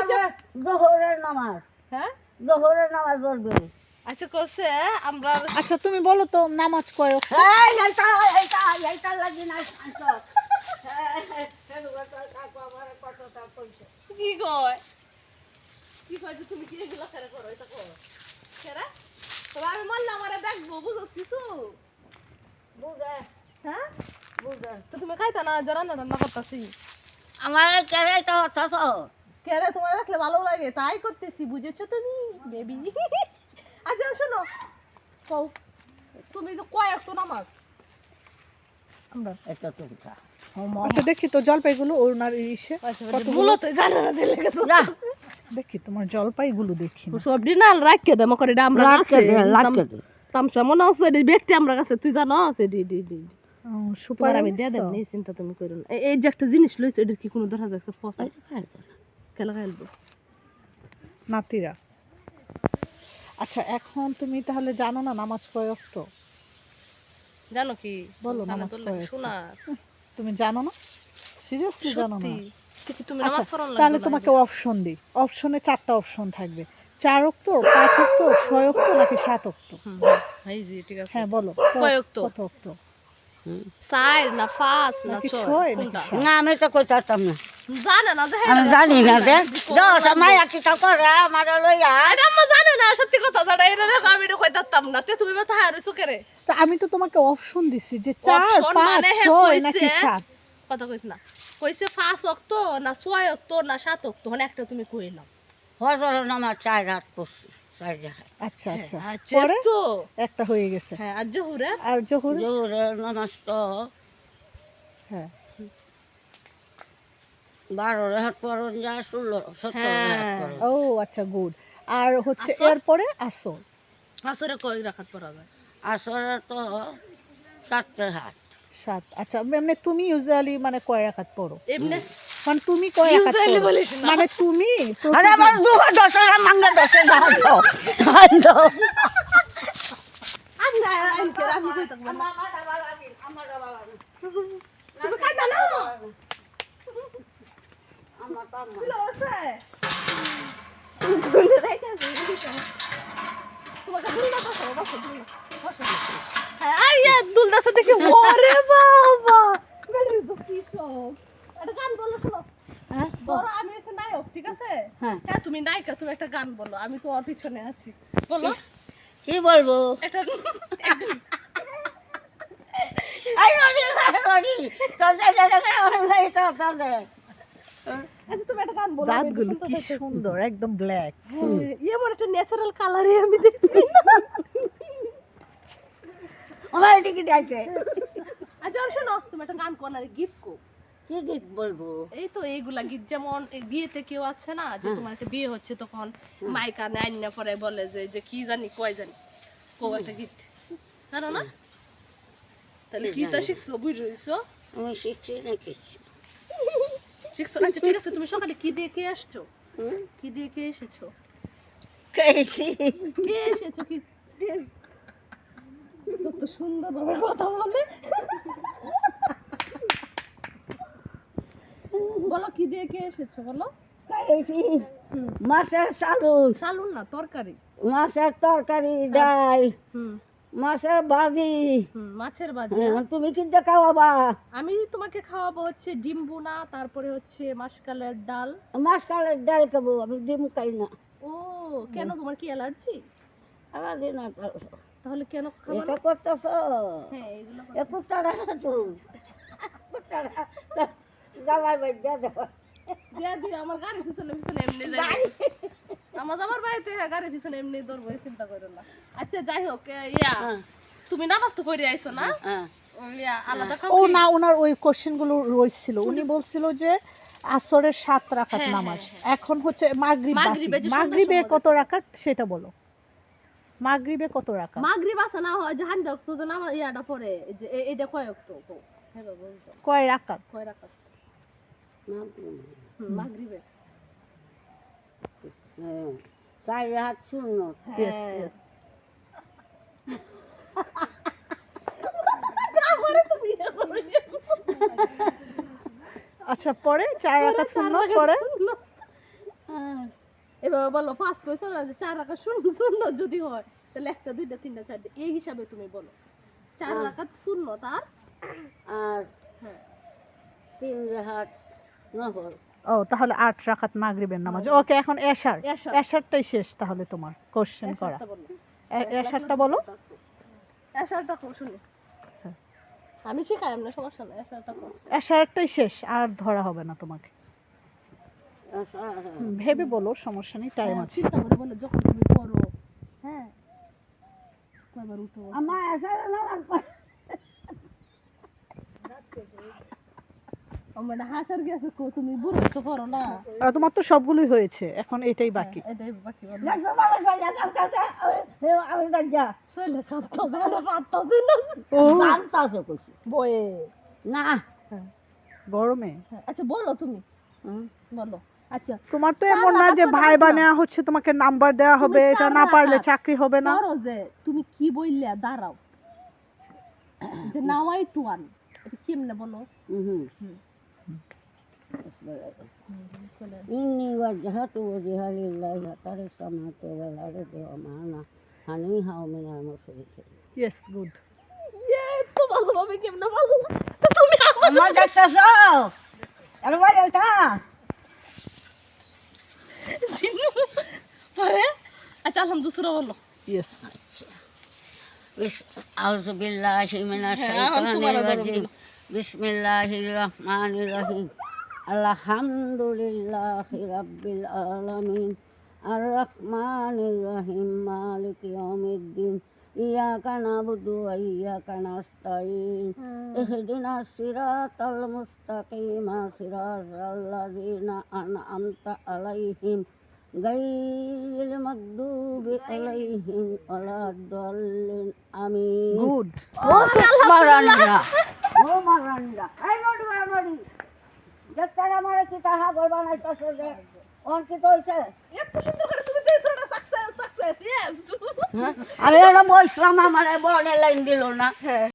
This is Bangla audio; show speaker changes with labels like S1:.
S1: আচ্ছা।
S2: জোহরের
S1: হ্যাঁ
S2: জোহরের নামাজ পড়বে
S1: আচ্ছা কইছে আমরা
S3: আচ্ছা তুমি বলো তো নামাজ কয় ওয়াক্ত?
S2: এই এইটা এইটা এইটা লাগি না
S1: কি কয় কি কয় তুমি কি এগুলা করে করো এটা করো। কেরা তবে আমি আমারে দেখব কিছু
S2: বুঝে।
S1: হ্যাঁ?
S2: বুঝে।
S1: তো তুমি খাইতা না? যে রান্না রান্না করতেছি।
S2: আমার
S1: তোমার ভালো লাগে তাই করতেছি বুঝেছ তুমি? বেবি আচ্ছা শোনো। কও তুমি তো কয়েক তো নামাজ?
S3: আমরা।
S2: এটা তো
S3: আচ্ছা দেখি তো জলপাইগুলো ওনার ইসে?
S1: মূলত জানা না দিলে
S2: না।
S3: দেখি তোমার জলপাইগুলো দেখি না।
S1: সব ডিনাল রাখকে দে মকরে আমরা
S2: লাটকে দে লাটকে দে।
S1: তামসা মনে আছে রে ব্যক্তি আমরা কাছে তুই জানো আছে ডি ডি ডি
S3: সুপারি
S1: আমি দিয়ে দেব? নেই চিন্তা তুমি করো না। এই- যে একটা জিনিস লইছো এটার কি কোনো দেখা যাচ্ছে ফসল। খেলা খেলব
S3: নাতিরা। আচ্ছা এখন তুমি তাহলে জানো না নামাজ কয় ওয়াক্ত?
S1: জানো কি?
S3: বলো, নামাজ
S1: শোনা।
S3: তুমি জানো না? সিরিয়াসলি জানো না?
S1: তো
S3: আচ্ছা,
S1: নামাজ পড়ান
S3: তাহলে তোমাকে অপশন দিই। অপশনে চারটা অপশন থাকবে। চার অক্ত পাঁচ অক্ত ছয় অক্ত নাকি সাত অক্ত?
S1: এই জি ঠিক আছে।
S3: হ্যাঁ বলো। কত অক্ত?
S1: না পাঁচ না ছয়?
S3: ছয় নাকি
S1: কোনটা?
S3: সাত?
S2: না আমি তো কই পারতাম না।
S1: জানে না যে
S2: আমি জানি না যে দশ মায়া কি তা করে আমার লইয়া।
S1: আরে আম্মা না সত্যি কথা জানা। এটা আমি এটা কইতাম না। তে তুমি মাথা হারে সুকেরে
S3: তা আমি তো তোমাকে অপশন দিছি যে চার পাঁচ
S1: মানে
S3: ছয় নাকি সাত।
S1: কথা কইছ না। কইছে পাঁচ অক্ত না ছয় অক্ত না সাত অক্ত মানে একটা তুমি কইলাম
S2: ফজরের নামাজ চার রাত পড়ছি চার
S3: আচ্ছা আচ্ছা। পরে?
S1: তো
S3: একটা হয়ে গেছে।
S1: হ্যাঁ আর জহুরে
S3: আর জহুর?
S2: জোহরের নামাজ তো
S3: হ্যাঁ।
S2: বারো রেহাত পড়ন যায় ষোলো সত্তর রেহাত
S1: হ্যাঁ।
S3: ও আচ্ছা গুড। আর হচ্ছে
S1: আসর?
S3: এরপরে আসর?
S1: আসরে কই রাখাত পড়া যায়
S2: আসরে তো চারটে হাত
S3: সাত। আচ্ছা মানে তুমি ইউজুয়ালি মানে কয় রাকাত পড়ো?
S1: এমনি?
S3: মানে তুমি কয়
S1: Usually
S3: পড়ো?
S1: বলিস না।
S3: মানে তুমি
S2: আরে আমার দু দশের মাঙ্গা
S1: না না? না? দিছো তোমাকে বসো বসো দুলনা বসো। হ্যাঁ ওরে বাবা। তো কি একটা গান বলো শোনো।
S2: হ্যাঁ
S1: ধরো আমি হচ্ছে নায়ক ঠিক আছে?
S2: হ্যাঁ।
S1: হ্যাঁ তুমি নায়িকা তুমি একটা গান বলো আমি তোমার পিছনে আছি। বলো।
S2: কি বলব?
S1: একটা
S2: আই অনলাইন তো
S1: আচ্ছা তুমি একটা গান বলো
S3: দাঁতগুলো কি সুন্দর একদম ব্ল্যাক
S1: ইয়ে এমন একটা ন্যাচারাল কালারে আমি দেখছি
S2: আমার এদিকে ডাইছে
S1: আচ্ছা আর শোনো তুমি একটা গান কোন গীত কো
S2: কি গীত বলব?
S1: এই তো এইগুলা গীত যেমন বিয়েতে কেউ আছে না যে। তোমার একটা বিয়ে হচ্ছে তখন মাইকা নেন না পরে বলে যে যে কি জানি কয় জানি কো একটা গীত জানো না? তাহলে
S2: কি জানি?
S1: শিখছো? বুঝ রইছো?
S2: আমি শিখছি না কিছু।
S1: শিখছো আচ্ছা ঠিক আছে তুমি সকালে কি দিয়ে কে আসছো? কি দিয়ে কে এসেছ? কে এসেছ? কি কথা বলে। বলো কি দিয়ে কে এসেছ বলো?
S2: মাছের চালুন
S1: সালুন না তরকারি?
S2: মাছের তরকারি ডাল। মাছের ভাজি।
S1: মাছের ভাজি
S2: হ্যাঁ, তুমি কিন্তু খাওয়াবা।
S1: আমি তোমাকে খাওয়াবো হচ্ছে ডিম বোনা তারপরে হচ্ছে মাসকালের ডাল।
S2: মাছ কালের ডাল খাব আমি ডিম খাই না।
S1: ও কেন তোমার কি অ্যালার্জি?
S2: আর করো।
S1: তাহলে কেন খাব
S2: এটা করতেছ?
S1: হ্যাঁ এগুলো
S2: এ
S1: দিয়া দিও। আমার গাড়ি পিছনে পিছনে এমনি যাই আমার আমার বাড়িতে গাড়ি পিছনে এমনি দৌড়বো চিন্তা করো না। আচ্ছা যাই হোক ইয়া
S2: হ্যাঁ,
S1: তুমি নামাজ তো পড়ে আইছো না?
S2: হ্যাঁ।
S1: ও?
S3: না ওনার ওই কোশ্চেনগুলো রয়েছিল উনি বলছিল যে আসরের সাত
S1: হ্যাঁ,
S3: নামাজ।
S1: হ্যাঁ,
S3: এখন হচ্ছে মাগরিব
S1: মাগরিবে
S3: কত রাকাত সেটা বলো। মাগরিবে কত রাকাত?
S1: মাগরিব আছে না হয় জাহান যাও তো নামাজ ইয়াটা পড়ে এই যে এটা কয় তো
S3: কয় রাকাত?
S1: কয় রাকাত?
S2: না,
S1: হুম, মাগরিবের।
S2: হ্যাঁ, চার হাত শূন্য
S1: হ্যাঁ। ইয়ে।
S3: আচ্ছা পরে? চার রাখা শূন্য পরে?
S1: এভাবে বলো পাঁচ কইছো না যে চার রাখা শূন্য শূন্য যদি হয় তাহলে একটা দুইটা তিনটা চারটা এই হিসাবে তুমি বলো। চার
S2: হ্যাঁ।
S1: রাখা শূন্য তার?
S2: আর
S1: হ্যাঁ।
S2: তিন নহর।
S3: ও তাহলে আট রাখাত মাগরিবের নামাজ। ওকে এখন এশার।
S1: এশার।
S3: এশারটাই শেষ তাহলে তোমার কোশ্চেন করা।
S1: এশারটা বলো।
S3: এশারটা বলো
S1: শুনি।
S3: হ্যাঁ।
S1: আমি শিখাই না সমস্যা না এশারটা
S3: এশারটাই শেষ আর ধরা হবে না তোমাকে। ভেবে বলো সমস্যা নেই টাইম
S1: হ্যাঁ,
S3: আছে।
S1: বলো যখন তুমি করো হ্যাঁ? কয়বার উঠো?
S2: আমার আসার নামাজ
S1: হাসার গেছে কো তুমি বুড়ো হইছো না।
S3: তোমার তো সবগুলোই হয়েছে এখন এটাই বাকি।
S1: হ্যাঁ, এটাই বাকি?
S2: আমি-
S1: না।
S2: কইছি।
S1: বয়ে।
S2: না।
S3: গরমে
S1: হ্যাঁ, আচ্ছা বলো তুমি। বলো। আচ্ছা
S3: তোমার তো
S1: চার
S3: এমন না
S1: রাকাত
S3: যে
S1: তো
S3: ভাই
S1: নামাজ না।
S3: বানেয়া হচ্ছে তোমাকে নাম্বার দেওয়া
S1: তুমি
S3: হবে এটা
S1: চার
S3: না পারলে
S1: রাকাত।
S3: চাকরি হবে না
S1: ধরো যে তুমি কি বললে দাঁড়াও যে নাওয়াই তুয়ান এটা কেমনে বলো
S2: হুম।
S1: হুম।
S2: إني وجهت وجهي لله فطر السماوات والأرض وما أنا حنيها من المشركين
S3: ইয়েস গুড
S1: ইয়ে তো ভালোভাবে কেমনে বলো তো তুমি
S2: আমার দেখতেছ এর বাইরে ওঠা
S1: জিন্নু পরে আচ্ছা আলহামদু বলো।
S3: ইয়েস
S2: আউযু বিল্লাহি রহিম মালিক العالمين الرحمن الرحيم مالك يوم الدين إياك نعبد وإياك نستعين اهدنا الصراط المستقيم صراط الذين أنعمت عليهم غير المغضوب عليهم ولا الضالين آمين
S3: গুড
S2: ও মারান্ডা ও মারান্ডা এই নডি আর নডি দেখতার আমার কি তাহা বলবা নাই তো যে ওর কি তো হইছে
S1: এত সুন্দর করে তুমি দিয়েছো না সাকসেস সাকসেস ইয়েস
S2: আমি বলছিলাম আমার বনে লাইন দিল না।
S1: হ্যাঁ।